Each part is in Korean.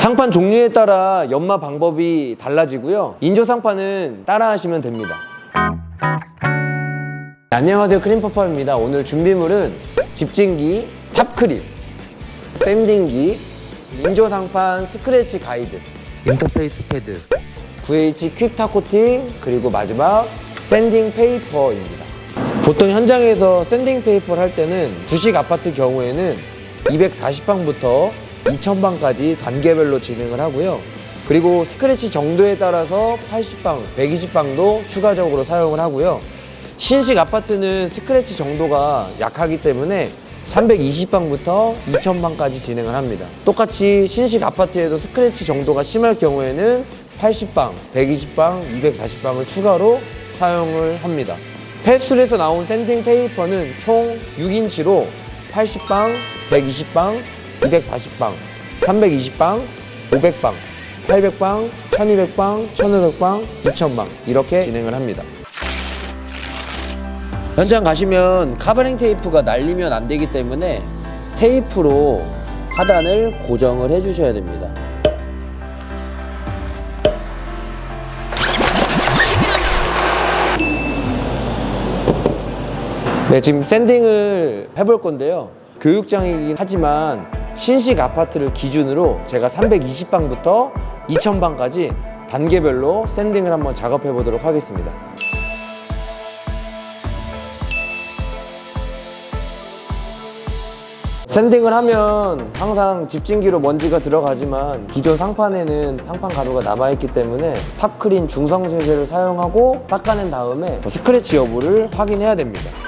상판 종류에 따라 연마 방법이 달라지고요. 인조 상판은 따라하시면 됩니다. 안녕하세요 크림퍼퍼입니다. 오늘 준비물은 집진기, 탑크림, 샌딩기, 인조 상판 스크래치 가이드, 인터페이스 패드, 9H 퀵타 코팅, 그리고 마지막 샌딩 페이퍼입니다. 보통 현장에서 샌딩 페이퍼를 할 때는 주식 아파트 경우에는 240방부터 2000방까지 단계별로 진행을 하고요. 그리고 스크래치 정도에 따라서 80방, 120방도 추가적으로 사용을 하고요. 신식 아파트는 스크래치 정도가 약하기 때문에 320방부터 2000방까지 진행을 합니다. 똑같이 신식 아파트에도 스크래치 정도가 심할 경우에는 80방, 120방, 240방을 추가로 사용을 합니다. 펫술에서 나온 샌딩 페이퍼는 총 6인치로 80방, 120방, 240방, 320방, 500방, 800방, 1200방, 1500방, 2000방 이렇게 진행을 합니다. 현장 가시면 카버링 테이프가 날리면 안 되기 때문에 테이프로 하단을 고정을 해 주셔야 됩니다. 네, 지금 샌딩을 해볼 건데요. 교육장이긴 하지만 신식 아파트를 기준으로 제가 320방부터 2000방까지 단계별로 샌딩을 한번 작업해 보도록 하겠습니다. 샌딩을 하면 항상 집진기로 먼지가 들어가지만 기존 상판에는 상판 가루가 남아있기 때문에 탑크린 중성 세제를 사용하고 닦아낸 다음에 스크래치 여부를 확인해야 됩니다.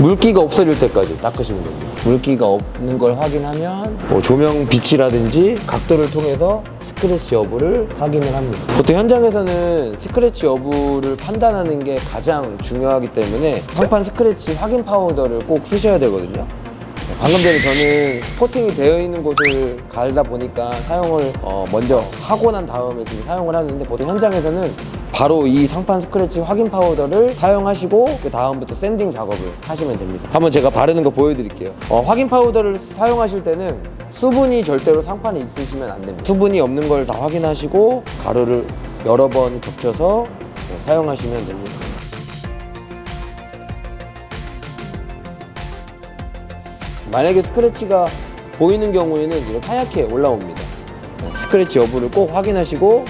물기가 없어질 때까지 닦으시면 됩니다. 물기가 없는 걸 확인하면 뭐 조명 빛이라든지 각도를 통해서 스크래치 여부를 확인을 합니다. 보통 현장에서는 스크래치 여부를 판단하는 게 가장 중요하기 때문에 상판 스크래치 확인 파우더를 꼭 쓰셔야 되거든요. 방금 전에 저는 코팅이 되어 있는 곳을 갈다 보니까 사용을 어, 먼저 하고 난 다음에 지금 사용을 하는데 보통 현장에서는 바로 이 상판 스크래치 확인 파우더를 사용하시고 그 다음부터 샌딩 작업을 하시면 됩니다. 한번 제가 바르는 거 보여드릴게요. 어, 확인 파우더를 사용하실 때는 수분이 절대로 상판에 있으시면 안 됩니다. 수분이 없는 걸 다 확인하시고 가루를 여러 번 겹쳐서 네, 사용하시면 됩니다. 만약에 스크래치가 보이는 경우에는 이렇게 하얗게 올라옵니다. 스크래치 여부를 꼭 확인하시고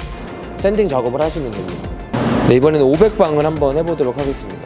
샌딩 작업을 하시면 됩니다. 네, 이번에는 500방을 한번 해보도록 하겠습니다.